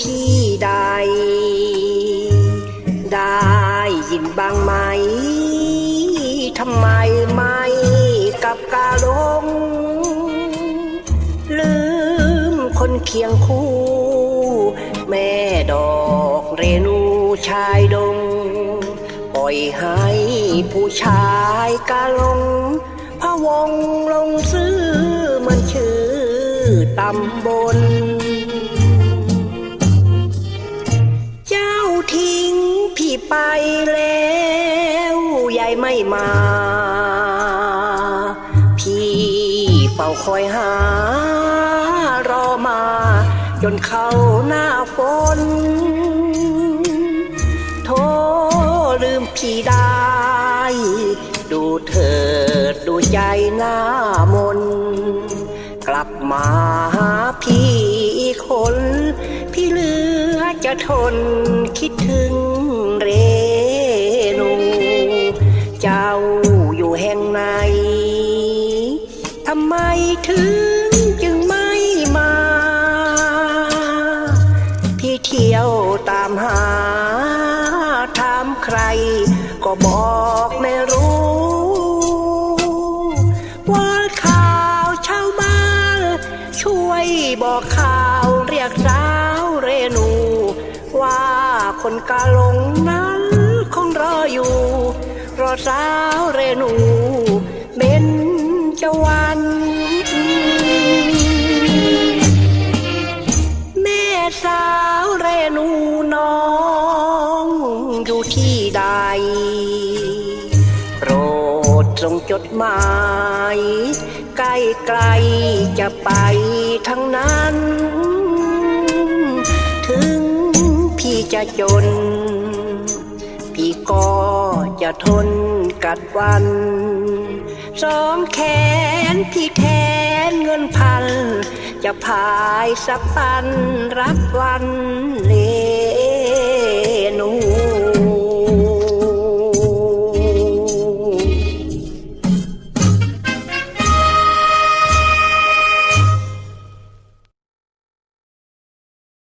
ที่ใด ได้ยินบ้างไหม ทำไมไม่กับกาลง ลืมคนเคียงคู่ แม่ดอกเรนูชายดง ปล่อยให้ผู้ชายกาลงพะวงลงซื้อมันชื่อตำบล ทิ้งพี่ไปแล้วยายไม่มา พี่เฝ้าคอยหา รอมา จนเข้าหน้าฝนโทลืมพี่ได้ ดูเถิดดูใจหน้ามน กลับมาหาพี่ จะทนคิดถึงเรนู เจ้าอยู่แห่งไหนทำไมถึงจึงไม่มา พี่เที่ยวตามหา ถามใคร ก็บอกไม่รู้ ว่าข่าวชาวบ้านช่วยบอกข่าวเรียกรนูว่า คนกาหลงนั้นคงรออยู่ รอสาวเรนูเบนจวันแม่สาวเรนูน้องอยู่ที่ใด โปรดส่งจดหมาย ใกล้ไกลๆจะไปทั้งนั้น จะจน พี่ก็จะทนกัดวัน สองแขนพี่แทนเงินพัน จะพายสักปันรับวันเล